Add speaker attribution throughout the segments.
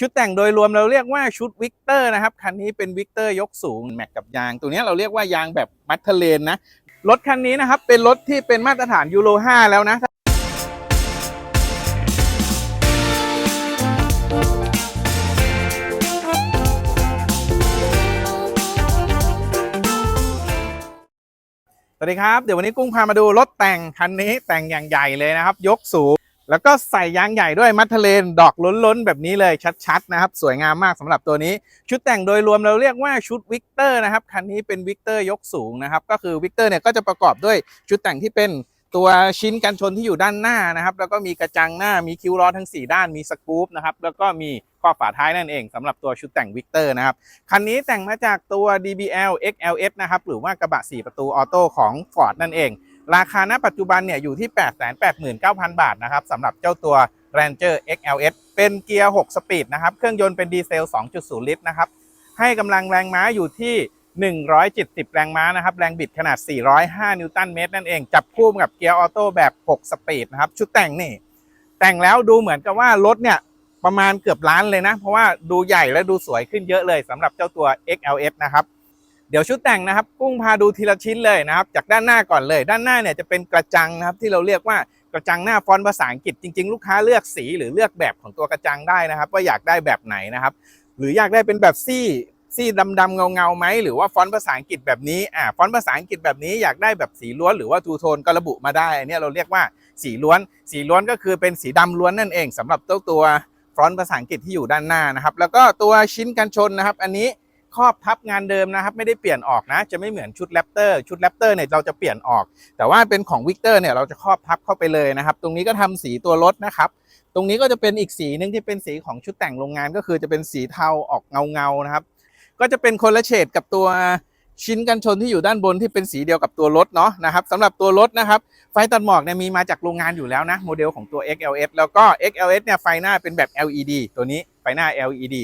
Speaker 1: ชุดแต่งโดยรวมเราเรียกว่าชุดวิกเตอร์นะครับ คันนี้เป็นวิกเตอร์ยกสูงแม็กกับยาง ตัวนี้เราเรียกว่ายางแบบมัทเทเลนนะ รถคันนี้นะครับ เป็นรถที่เป็นมาตรฐานยูโร 5 แล้วนะสวัสดีครับ เดี๋ยววันนี้กุ้งพามาดูรถแต่งคันนี้แต่งอย่างใหญ่เลยนะครับ ยกสูง แล้วก็ใส่ยางใหญ่ด้วยมัทเทเลนดอกล้นๆ แบบนี้เลยชัดๆนะครับ สวยงามมากสำหรับตัวนี้ ชุดแต่งโดยรวมเราเรียกว่าชุดวิกเตอร์นะครับ คันนี้เป็นวิกเตอร์ยกสูงนะครับ ก็คือวิกเตอร์เนี่ยก็จะประกอบด้วยชุดแต่งที่เป็นตัวชิ้นกันชนที่อยู่ด้านหน้านะครับ แล้วก็มีกระจังหน้ามีคิ้วล้อทั้ง 4 ด้านมีสกู๊ปนะครับแล้วก็มีครอฝาท้ายนั่นเองสำหรับตัวชุดแต่งวิกเตอร์นะครับคันนี้แต่งมาจากตัว DBL XLS นะครับหรือว่ากระบะ 4 ประตูออโต้ของ Ford นั่นเอง ราคาณปัจจุบันเนี่ยอยู่ที่ 889,000 บาทนะครับสำหรับเจ้าตัว Ranger XLS เป็นเกียร์ 6 สปีดนะครับ เครื่องยนต์เป็นดีเซล 2.0 ลิตรนะครับ ให้กำลังแรงม้าอยู่ที่ 170 แรงม้านะครับ แรงบิดขนาด 405 นิวตันเมตรนั่นเอง จับคู่กับเกียร์ออโต้แบบ 6 สปีดนะครับ ชุดแต่งนี่ แต่งแล้วดูเหมือนกับว่ารถเนี่ยประมาณเกือบล้านเลยนะ เพราะว่าดูใหญ่และดูสวยขึ้นเยอะเลยสำหรับเจ้าตัว XLS นะครับ เดี๋ยวชุดแต่งนะครับ กุ้งพาดูทีละชิ้นเลยนะครับ จากด้านหน้าก่อนเลย ด้านหน้าเนี่ยจะเป็นกระจังนะครับที่เราเรียกว่ากระจังหน้าฟอนต์ภาษาอังกฤษจริง ๆ ลูกค้าเลือกสีหรือเลือกแบบของตัวกระจังได้นะครับ ว่าอยากได้แบบไหนนะครับ หรืออยากได้เป็นแบบซี่ซี่ดำๆเงาๆไหมหรือว่าฟอนต์ภาษาอังกฤษแบบนี้อ่าฟอนต์ภาษาอังกฤษแบบนี้อยากได้แบบสีล้วนหรือว่าทูโทนก็ระบุมาได้อันเนี้ยเราเรียกว่าสีล้วน สีล้วนก็คือเป็นสีดำล้วนนั่นเองสำหรับเจ้าตัวฟอนต์ภาษาอังกฤษที่อยู่ด้านหน้านะครับ แล้วก็ตัวชิ้นกันชนนะครับ อันนี้ ครอบทับงานเดิมนะครับ ไม่ได้เปลี่ยนออกนะ จะไม่เหมือนชุดแรปเตอร์ชุดแรปเตอร์เนี่ยเราจะเปลี่ยนออก แต่ว่าเป็นของวิกเตอร์เนี่ยเราจะครอบทับเข้าไปเลยนะครับ ตรงนี้ก็ทำสีตัวรถนะครับ ตรงนี้ก็จะเป็นอีกสีหนึ่งที่เป็นสีของชุดแต่งโรงงานก็คือจะเป็นสีเทาออกเงาเงาๆนะครับ ก็จะเป็นคนละเฉดกับตัวชิ้นกันชนที่อยู่ด้านบนที่เป็นสีเดียวกับตัวรถเนาะนะครับสำหรับตัวรถนะครับ ไฟตัดหมอกเนี่ยมีมาจากโรงงานอยู่แล้วนะโมเดลของตัว XLS แล้วก็ XLS เนี่ยไฟหน้าเป็นแบบ LED ตัวนี้ไฟหน้า LED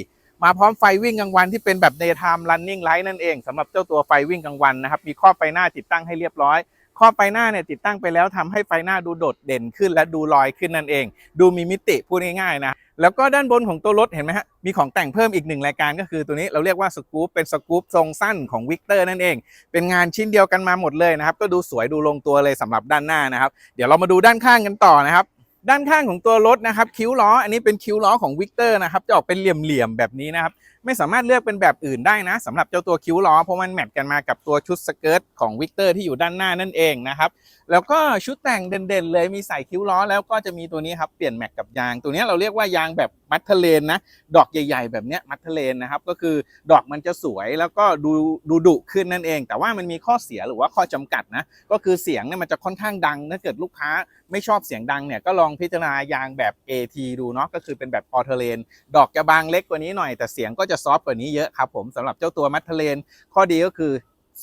Speaker 1: มาพร้อมไฟวิ่งกลางวันที่เป็นแบบ daytime running light นั่นเองสำหรับเจ้าตัวไฟวิ่งกลางวันนะครับ มีครอบไฟหน้าติดตั้งให้เรียบร้อยครอบไฟหน้าเนี่ยติดตั้งไปแล้วทำให้ไฟหน้าดูโดดเด่นขึ้นและดูลอยขึ้นนั่นเอง ดูมีมิติพูดง่ายๆนะแล้วก็ด้านบนของตัวรถเห็นไหมฮะ มีของแต่งเพิ่มอีกหนึ่งรายการก็คือตัวนี้เราเรียกว่าสกู๊ปเป็นสกู๊ปทรงสั้นของวิกเตอร์นั่นเอง เป็นงานชิ้นเดียวกันมาหมดเลยนะครับ ก็ดูสวยดูลงตัวเลยสำหรับด้านหน้านะครับ เดี๋ยวเรามาดูด้านข้างกันต่อนะครับ ด้านข้างของตัวรถนะครับ คิ้วล้อ อันนี้เป็นคิ้วล้อของวิกเตอร์นะครับ จะออกเป็นเหลี่ยมๆแบบนี้นะครับ ไม่สามารถเลือกเป็นแบบอื่นได้นะสำหรับเจ้าตัวคิ้วล้อเพราะมันแมทกันมากับตัวชุดสเกิร์ตของวิกเตอร์ที่อยู่ด้านหน้านั่นเองนะครับแล้วก็ชุดแต่งเด่นๆเลยมีใส่คิ้วล้อแล้วก็จะมีตัวนี้ครับเปลี่ยนแม็กกับยาง ตัวนี้เราเรียกว่ายางแบบมัทเทเลนนะดอกใหญ่ๆ แบบเนี้ยมัทเทเลนนะครับก็คือดอกมันจะสวยแล้วก็ดูดูดุขึ้นนั่นเอง แต่ว่ามันมีข้อเสียหรือว่าข้อจำกัดนะก็คือเสียงเนี่ยมันจะค่อนข้างดังถ้าเกิดลูกค้าไม่ชอบเสียงดังเนี่ยก็ลองพิจารณายางแบบ AT ดูเนาะก็คือเป็นแบบออเทเลนดอกจะบางเล็กกว่านี้หน่อยแต่เสียงก็จะซอฟต์กว่านี้เยอะครับผมสำหรับเจ้าตัวมัทเทเลน ข้อดีก็คือ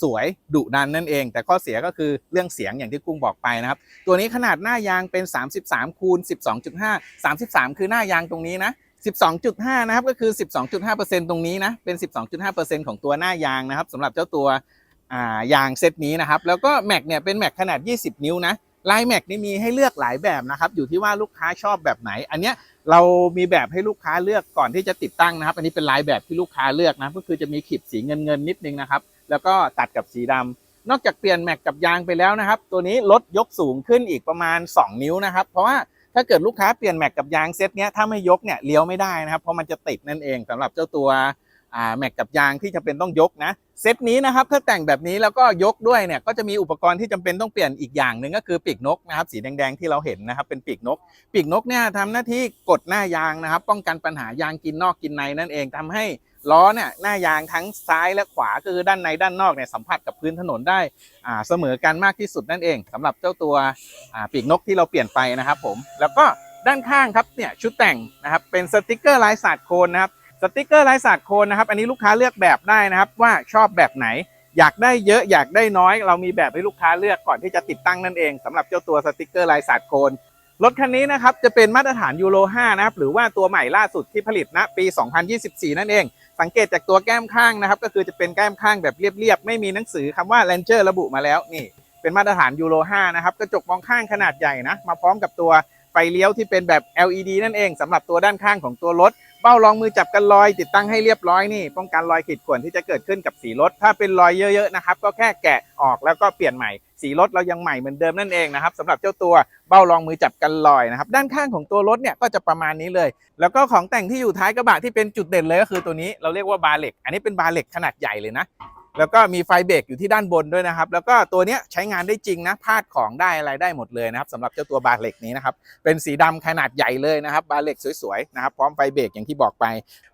Speaker 1: สวยดุดันนั่นเอง แต่ข้อเสียก็คือเรื่องเสียงอย่างที่กุ้งบอกไปนะครับ ตัวนี้ขนาดหน้ายางเป็น 33คูณ12.5 33 คือหน้ายางตรงนี้นะ 12.5 นะครับก็คือ 12.5%ตรงนี้นะเป็น 12.5%ของตัวหน้ายางนะครับสำหรับเจ้าตัวอ่ายางเซตนี้นะครับ แล้วก็แม็กเนี่ยเป็นแม็กขนาด 20 นิ้วนะ ลายแม็กนี่มีให้เลือกหลายแบบนะครับอยู่ที่ว่าลูกค้าชอบแบบไหน อันเนี้ยเรามีแบบให้ลูกค้าเลือกก่อนที่จะติดตั้งนะครับ อันนี้เป็นลายแบบที่ลูกค้าเลือกนะก็คือจะมีขีดสีเงินเงินๆนิดนึงนะครับ แล้วก็ตัดกับสีดำนอกจากเปลี่ยนแม็กกับยางไปแล้วนะครับ ตัวนี้ลดยกสูงขึ้นอีกประมาณ 2 นิ้วนะครับ เพราะว่าถ้าเกิดลูกค้าเปลี่ยนแม็กกับยางเซตเนี้ยถ้าไม่ยกเนี่ยเลี้ยวไม่ได้นะครับ เพราะมันจะติดนั่นเองสำหรับเจ้าตัว อ่าแม็กกับยางที่จำเป็นต้องยกนะเซตนี้นะครับถ้าแต่งแบบนี้แล้วก็ยกด้วยเนี่ยก็จะมีอุปกรณ์ที่จำเป็นต้องเปลี่ยนอีกอย่างหนึ่งก็คือปีกนกนะครับสีแดงๆที่เราเห็นนะครับเป็นปีกนก ปีกนกเนี่ยทำหน้าที่กดหน้ายางนะครับ ป้องกันปัญหายางกินนอกกินในนั่นเองทำให้ล้อเนี่ยหน้ายางทั้งซ้ายและขวาก็คือด้านในด้านนอกเนี่ยสัมผัสกับพื้นถนนได้อ่าเสมอกันมากที่สุดนั่นเองสำหรับเจ้าตัวอ่าปีกนกที่เราเปลี่ยนไปนะครับผมแล้วก็ด้านข้างครับเนี่ยชุดแต่งนะครับเป็นสติกเกอร์ลายสาดโคนนะครับ สติกเกอร์ลายสาดโคนนะครับ อันนี้ลูกค้าเลือกแบบได้นะครับว่าชอบแบบไหน อยากได้เยอะอยากได้น้อย เรามีแบบให้ลูกค้าเลือกก่อนที่จะติดตั้งนั่นเองสำหรับเจ้าตัวสติกเกอร์ลายสาดโคนรถคันนี้นะครับจะเป็นมาตรฐานยูโร 5 นะครับ หรือว่าตัวใหม่ล่าสุดที่ผลิตณปี 2024 นั่นเอง สังเกตจากตัวแก้มข้างนะครับ ก็คือจะเป็นแก้มข้างแบบเรียบๆ ไม่มีหนังสือคำว่า Ranger ระบุมาแล้วนี่ เป็นมาตรฐานยูโร 5 นะครับ กระจกมองข้างขนาดใหญ่นะ มาพร้อมกับตัวไฟเลี้ยวที่เป็นแบบ LED นั่นเองสำหรับตัวด้านข้างของตัวรถ เบ้ารองมือจับกันรอย ติดตั้งให้เรียบร้อยนี่ป้องกันรอยขีดข่วนที่จะเกิดขึ้นกับสีรถ ถ้าเป็นรอยเยอะๆนะครับก็แค่แกะออกแล้วก็เปลี่ยนใหม่สีรถเรายังใหม่เหมือนเดิมนั่นเองนะครับสำหรับเจ้าตัวเบ้ารองมือจับกันรอยนะครับด้านข้างของตัวรถเนี่ยก็จะประมาณนี้เลย แล้วก็ของแต่งที่อยู่ท้ายกระบะที่เป็นจุดเด่นเลยก็คือตัวนี้เราเรียกว่าบาเล็กอันนี้เป็นบาเล็กขนาดใหญ่เลยนะ แล้วก็มีไฟเบรกอยู่ที่ด้านบนด้วยนะครับ แล้วก็ตัวนี้ใช้งานได้จริงนะพาดของได้อะไรได้หมดเลยนะครับสำหรับเจ้าตัวบาร์เหล็กนี้นะครับ เป็นสีดำขนาดใหญ่เลยนะครับ บาร์เหล็กสวยๆนะครับ พร้อมไฟเบรกอย่างที่บอกไป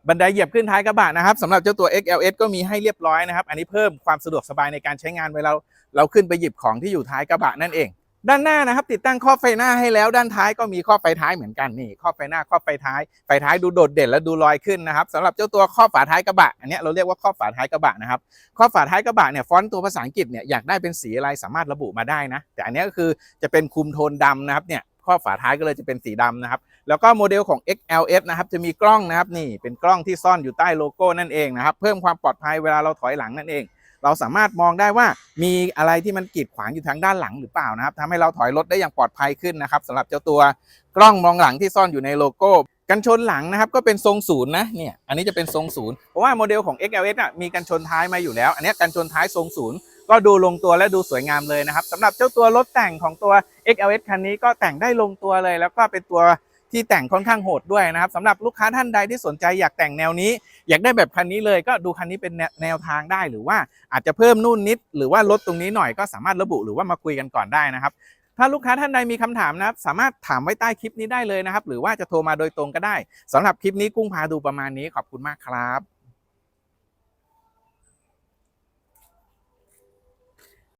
Speaker 1: บันไดเหยียบขึ้นท้ายกระบะนะครับสำหรับเจ้าตัว XLS ก็มีให้เรียบร้อยนะครับ อันนี้เพิ่มความสะดวกสบายในการใช้งานเวลาเราขึ้นไปหยิบของที่อยู่ท้ายกระบะนั่นเอง ด้านหน้านะครับ ติดตั้งครอบไฟหน้าให้แล้วด้านท้ายก็มีครอบไฟท้ายเหมือนกันนี่ครอบไฟหน้าครอบไฟท้ายไฟท้ายดูโดดเด่นและดูลอยขึ้นนะครับสำหรับเจ้าตัวครอบฝาท้ายกระบะอันนี้เราเรียกว่าครอบฝาท้ายกระบะนะครับครอบฝาท้ายกระบะเนี่ยฟอนต์ตัวภาษาอังกฤษเนี่ยอยากได้เป็นสีอะไรสามารถระบุมาได้นะ แต่อันนี้ก็คือจะเป็นคุมโทนดำนะครับเนี่ยครอบฝาท้ายก็เลยจะเป็นสีดำนะครับ แล้วก็โมเดลของ XLS นะครับ จะมีกล้องนะครับ นี่เป็นกล้องที่ซ่อนอยู่ใต้โลโก้นั่นเองนะครับ เพิ่มความปลอดภัยเวลาเราถอยหลังนั่นเอง เราสามารถมองได้ว่ามีอะไรที่มันกีดขวางอยู่ทางด้านหลังหรือเปล่านะครับทำให้เราถอยรถได้อย่างปลอดภัยขึ้นนะครับสำหรับเจ้าตัวกล้องมองหลังที่ซ่อนอยู่ในโลโก้กันชนหลังนะครับก็เป็นทรงศูนย์นะเนี่ยอันนี้จะเป็นทรงศูนย์เพราะว่าโมเดลของ XLS อะมีกันชนท้ายมาอยู่แล้ว อันนี้กันชนท้ายทรงศูนย์ก็ดูลงตัวและดูสวยงามเลยนะครับสำหรับเจ้าตัวรถแต่งของตัว XLS คันนี้ก็แต่งได้ลงตัวเลย แล้วก็เป็นตัว ที่แต่งค่อนข้างโหดด้วยนะครับสำหรับลูกค้าท่านใดที่สนใจอยากแต่งแนวนี้ อยากได้แบบคันนี้เลยก็ดูคันนี้เป็นแนวทางได้ หรือว่าอาจจะเพิ่มนู่นนิด หรือว่าลดตรงนี้หน่อยก็สามารถระบุหรือว่ามาคุยกันก่อนได้นะครับถ้าลูกค้าท่านใดมีคำถามนะครับ สามารถถามไว้ใต้คลิปนี้ได้เลยนะครับ หรือว่าจะโทรมาโดยตรงก็ได้สำหรับคลิปนี้กุ้งพาดูประมาณนี้ขอบคุณมากครับ